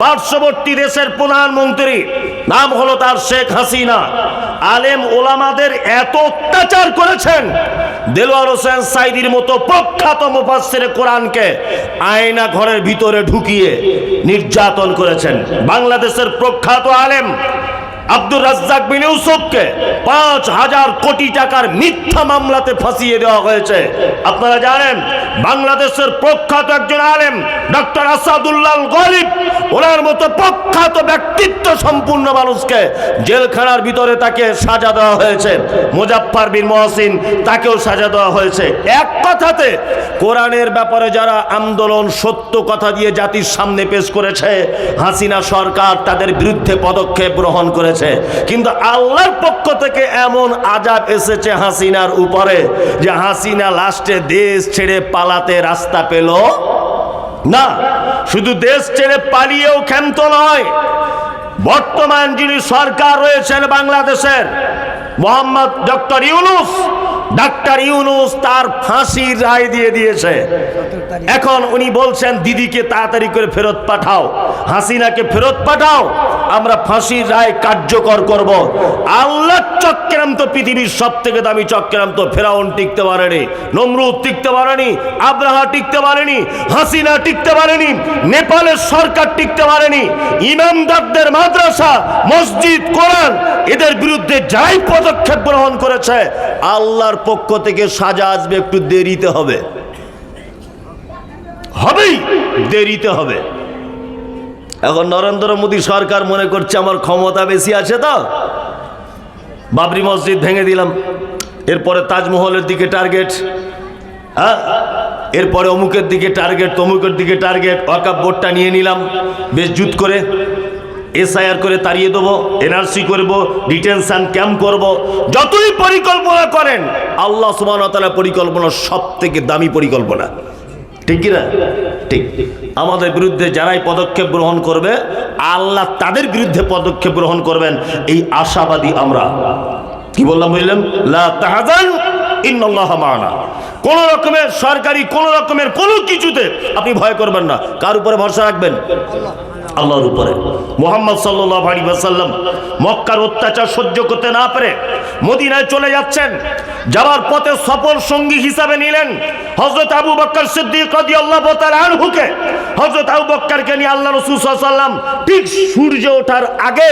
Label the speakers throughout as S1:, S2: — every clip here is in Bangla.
S1: পার্শ্ববর্তী দেশের প্রধানমন্ত্রী, নাম হলো তার শেখ হাসিনা। আলেম ওলামাদের এত অত্যাচার করেছেন, দেলোয়ার হোসেন সাইদির মতো প্রখ্যাত মুফাসের কোরআনকে আয়না ঘরের ভিতরে ঢুকিয়ে নির্যাতন করেছেন। বাংলাদেশের প্রখ্যাত আলেম আব্দুর রাজ্জাক বিন ইউসুফকে পাঁচ হাজার কোটি টাকার মিথ্যা মামলাতে ফাঁসিয়ে দেওয়া হয়েছে। আপনারা জানেন, বাংলাদেশের প্রখ্যাত একজন আলেম, ডক্টর আসাদুল্লাহ গরিব ওনার মতো প্রখ্যাত ব্যক্তিত্ব সম্পূর্ণ মানুষকে জেলখানার ভিতরে তাকে সাজা দেওয়া হয়েছে। মুজাফফর বিন মহসিন তাকেও সাজা দেওয়া হয়েছে। এক কথাতে, কোরআনের ব্যাপারে যারা আন্দোলন সত্য কথা দিয়ে জাতির সামনে পেশ করেছে, হাসিনা সরকার তাদের বিরুদ্ধে পদক্ষেপ গ্রহণ করেছে। কিন্তু আল্লাহর পক্ষ থেকে এমন আজাব এসেছে হাসিনার উপরে যে হাসিনা লাস্টে দেশ ছেড়ে পালাতে রাস্তা পেল না। শুধু দেশ ছেড়ে পালিয়েও ক্ষান্ত নয়, বর্তমান যিনি সরকার রয়েছেন বাংলাদেশের, মোহাম্মদ ডক্টর ইউনুস ডাক্তার ইউনুস তার ফাঁসির রায় দিয়ে দিয়েছে। এখন উনি বলছেন, দিদিকে তাড়াতাড়ি করে ফেরত পাঠাও। হাসিনাকে ফেরত পাঠাও। আমরা ফাঁসির রায় কার্যকর করব। আল্লাহ চক্রান্ত পৃথিবীর সব থেকে দামি চক্রান্ত। ফেরাউন টিকতে পারেনি, নমরুদ টিকতে পারেনি, আব্রাহা টিকতে পারেনি, হাসিনা টিকতে পারেনি, নেপালের সরকার টিকতে পারেনি। ইমামদারদের মাদ্রাসা, মসজিদ, কোরআন, এদের বিরুদ্ধে যাই পদক্ষেপ গ্রহণ করেছে, আল্লাহর পক্ষ থেকে সাজা আসবে একটু দেরিতে হবে। হবেই, দেরিতে হবে। এখন নরেন্দ্র মোদী সরকার মনে করছে আমার ক্ষমতা বেশি আছে তো? বাবরি মসজিদ ভেঙে দিলাম। এরপরে তাজমহলের দিকে টার্গেট। হ্যাঁ? এরপরে অমুকের দিকে টার্গেট তমুকের দিকে টার্গেট ওয়াকাপ বোর্ডটা নিয়ে নিলাম। বেশ জুত করে এসআইআর করে তাড়িয়ে দেবো, এনআরসি করব, ডিটেনশন ক্যাম্প করব। যতই পরিকল্পনা করেন, আল্লাহ সুবাহ পরিকল্পনা সব থেকে দামি পরিকল্পনা। ঠিক কিনা ঠিক। আমাদের বিরুদ্ধে যারাই পদক্ষেপ গ্রহণ করবে, আল্লাহ তাদের বিরুদ্ধে পদক্ষেপ গ্রহণ করবেন, এই আশাবাদী আমরা। কি বললাম বুঝলেন? লা তাহাজান কোন রকমের সরকারি, কোন রকমের কোনো কিছুতে আপনি ভয় করবেন না। কার উপরে ভরসা রাখবেন? আল্লাহর উপরে। মোহাম্মদ সাল্লাহ আলী সাল্লাম মক্কার অত্যাচার সহ্য করতে না পারে মদিনায় চলে যাচ্ছেন। যাওয়ার পথে সফল সঙ্গী হিসাবে নিলেন হজরত আবু বক্কর সিদ্দিক আল্লাহ হজরত আবু বক্করকে নিয়ে আল্লাহ রসুল ঠিক সূর্য ওঠার আগে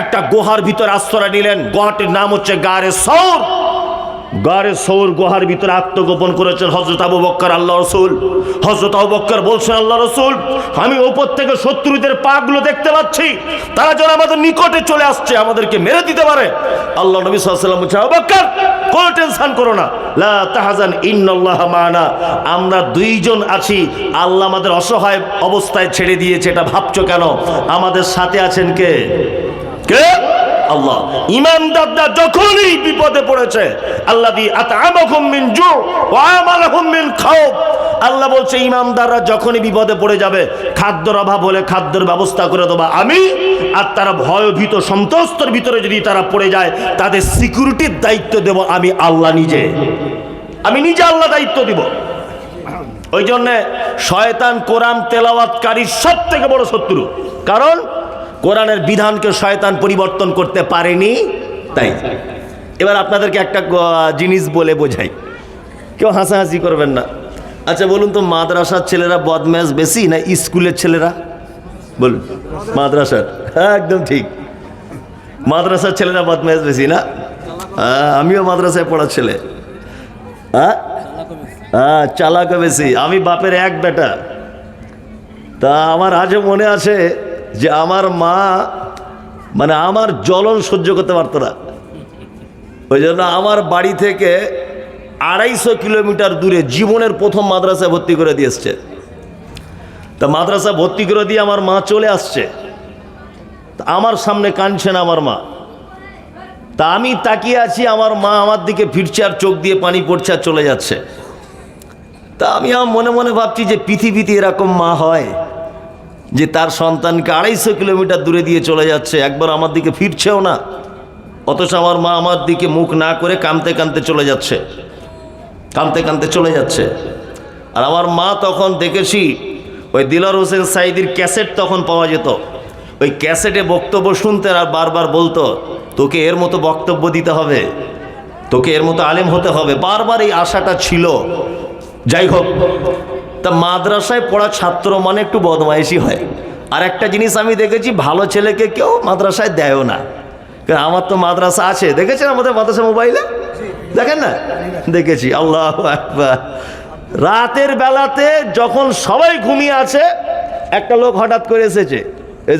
S1: একটা গুহার ভিতর আশ্রয় নিলেন। গুহাটির নাম হচ্ছে গারে সৌর গারে সৌর গুহার ভিতরে আত্মগোপন করেছেন হজরত আবু বক্কর আল্লাহ রসুল। হজরত আবু বক্কর বলছেন আল্লাহ রসুল, আমি ওপর থেকে শত্রুদের পাগুলো দেখতে পাচ্ছি। তারা যেন আমাদের নিকটে চলে আসছে, আমাদেরকে মেরে দিতে পারে। আল্লাহ নবী সাল্লাম বলছে আবু বক্কর, কোনো টেনশন করো না। লা তাহাজান ইন্নাল্লাহ মানা। আমরা দুইজন আছি, আল্লাহ আমাদের অসহায় অবস্থায় ছেড়ে দিয়েছে, এটা ভাবছ কেন? আমাদের সাথে আছেন কে? কে? আল্লাহ। ইমানদাররা যখনই বিপদে পড়েছে, আল্লাহ দি আতামাকুম মিন জু ওয়া আমালাকুম মিন খাউফ। আল্লাহ বলছে ইমানদাররা যখনই বিপদে পড়ে যাবে, খাদ্যর অভাব হলে খাদ্যের ব্যবস্থা করে দেবো আমি। আর তারা ভয়ভীত সন্তস্তর ভিতরে যদি তারা পড়ে যায়, তাদের সিকিউরিটির দায়িত্ব দেব আমি আল্লাহ নিজে। আমি নিজে আল্লাহ দায়িত্ব দিব। ওই জন্যে শয়তান কোরআন তেলাওয়াতকারী সব থেকে বড় শত্রু। কারণ কোরআনের বিধানকে শয়তান পরিবর্তন করতে পারেনি? তাই। এবার আপনাদেরকে একটা জিনিস বলে বোঝাই। কেউ হাসাহাসি করবেন না। আচ্ছা বলুন তো মাদ্রাসার ছেলেরা বদম্যাস বেশি না স্কুলের ছেলেরা? বলুন। মাদ্রাসার। হ্যাঁ একদম ঠিক। মাদ্রাসার ছেলেরা বদম্যাস বেশি না? হ্যাঁ, আমিও মাদ্রাসায় পড়ার ছেলে। হ্যাঁ? হ্যাঁ চালাকও বেশি। আমি বাপের এক বেটা। তা আমার আজও মনে আছে যে আমার মা মানে আমার জ্বলন সহ্য করতে পারতো না। ওই জন্য আমার বাড়ি থেকে আড়াইশো কিলোমিটার দূরে জীবনের প্রথম মাদ্রাসায় ভর্তি করে দিয়ে এসছে। তা মাদ্রাসা ভর্তি করে দিয়ে আমার মা চলে আসছে। তা আমার সামনে কাঁদছে না আমার মা। তা আমি তাকিয়ে আছি, আমার মা আমার দিকে ফিরছে আর চোখ দিয়ে পানি পড়ছে আর চলে যাচ্ছে। তা আমি আমার মনে মনে ভাবছি যে পৃথিবীতে এরকম মা হয়। যে তার সন্তানকে আড়াইশো কিলোমিটার দূরে দিয়ে চলে যাচ্ছে, একবার আমার দিকে ফিরছেও না। অথচ আমার মা আমার দিকে মুখ না করে কাঁদতে কাঁদতে চলে যাচ্ছে, কাঁদতে কাঁদতে চলে যাচ্ছে। আর আমার মা তখন দেখেছি, ওই দিলার হোসেন সাইদির ক্যাসেট তখন পাওয়া যেত। ওই ক্যাসেটে বক্তব্য শুনতে আর বারবার বলতো, তোকে এর মতো বক্তব্য দিতে হবে, তোকে এর মতো আলেম হতে হবে। বারবার এই আশাটা ছিল। যাই হোক তা মাদ্রাসায় পড়া ছাত্র মানে একটু বদমাইশি হয়। আর একটা জিনিস আমি দেখেছি, ভালো ছেলেকে কেউ মাদ্রাসায় দেয়ও না। আমার তো মাদ্রাসা আছে। দেখেছেন আমাদের মাদ্রাসা মোবাইলে? দেখেন না? দেখেছি। আল্লাহ রাতের বেলাতে যখন সবাই ঘুমিয়ে আছে, একটা লোক হঠাৎ করে এসেছে।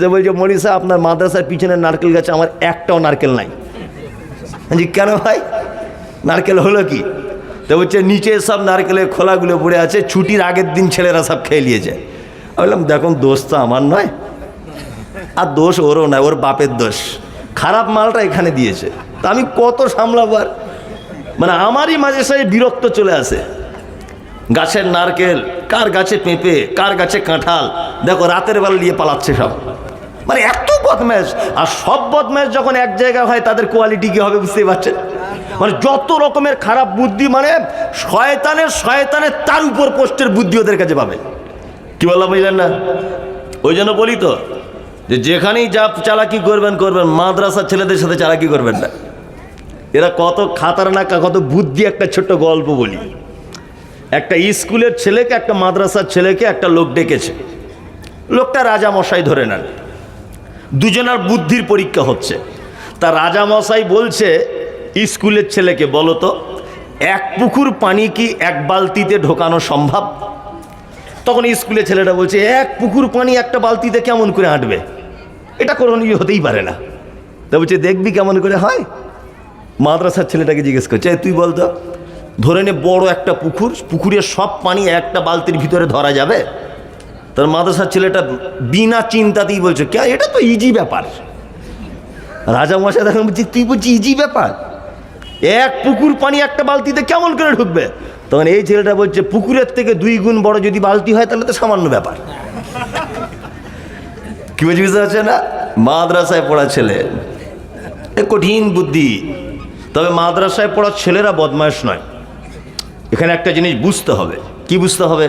S1: যে বলছে মরিসা আপনার মাদ্রাসার পিছনে নারকেল গাছে আমার একটাও নারকেল নাই। কেন ভাই? নারকেল হলো কি? তো বলছে নিচে সব নারকেলের খোলাগুলো পড়ে আছে, ছুটির আগের দিন ছেলেরা সব খেয়ে নিয়েছে। আমি বললাম, দেখুন, দোষ তো আমার নয়। আর দোষ ওরও নয়, ওর বাপের দোষ। খারাপ মালটা এখানে দিয়েছে। তা আমি কত সামলাবো আর? মানে আমারই মাঝে সাঝে বিরক্ত চলে আসে। গাছের নারকেল, কার গাছে পেঁপে, কার গাছে কাঁঠাল? দেখো, রাতের বেলা নিয়ে পালাচ্ছে সব। মানে এত বদম্যাশ আর সব বদম্যাশ যখন এক জায়গায় হয়, তাদের কোয়ালিটি কি হবে বুঝতেই পারছেন? মানে যত রকমের খারাপ বুদ্ধি মানে শয়তানের শয়তানের তার উপর পোস্টের বুদ্ধি ওদের কাছে পাবে। কি বললাম, বুঝলেন না? ওই জন্য বলি তো, যে যেখানেই যা চালাকি করবেন করবেন মাদ্রাসার ছেলেদের সাথে চালাকি করবেন না। এরা কত খাতারনাক, কত বুদ্ধি, একটা ছোট্ট গল্প বলি। একটা স্কুলের ছেলেকে, একটা মাদ্রাসার ছেলেকে একটা লোক ডেকেছে। লোকটা রাজা মশাই ধরে নেন। দুজনার বুদ্ধির পরীক্ষা হচ্ছে। তা রাজা মশাই বলছে, স্কুলের ছেলেকে বলো তো, এক পুকুর পানি কি এক বালতিতে ঢোকানো সম্ভব? তখন স্কুলের ছেলেটা বলছে, এক পুকুর পানি একটা বালতিতে কেমন করে হাঁটবে এটা কোনো হতেই পারে না। তা বলছে, দেখবি কেমন করে হয়? মাদ্রাসার ছেলেটাকে জিজ্ঞেস করছে, "এই তুই বলতো ধরে নে বড় একটা পুকুর, পুকুরের সব পানি একটা বালতির ভিতরে ধরা যাবে? তার মাদ্রাসার ছেলেটা বিনা চিন্তাতেই বলছে, কে? এটা তো ইজি ব্যাপার। রাজা মশাই দেখেন বলছি, তুই বলছি ইজি ব্যাপার? এক পুকুর পানি একটা বালতিতে কেমন করে ঢুকবে? তখন এই ছেলেটা বলছে, পুকুরের থেকে দুই গুণ বড় যদি বালতি হয়, তাহলে তো সামান্য ব্যাপার। কি বলছি বুঝতে পারছে না? মাদ্রাসায় পড়া ছেলে, এ কঠিন বুদ্ধি। তবে মাদ্রাসায় পড়া ছেলেরা বদমাইশ নয়। এখানে একটা জিনিস বুঝতে হবে। কি বুঝতে হবে?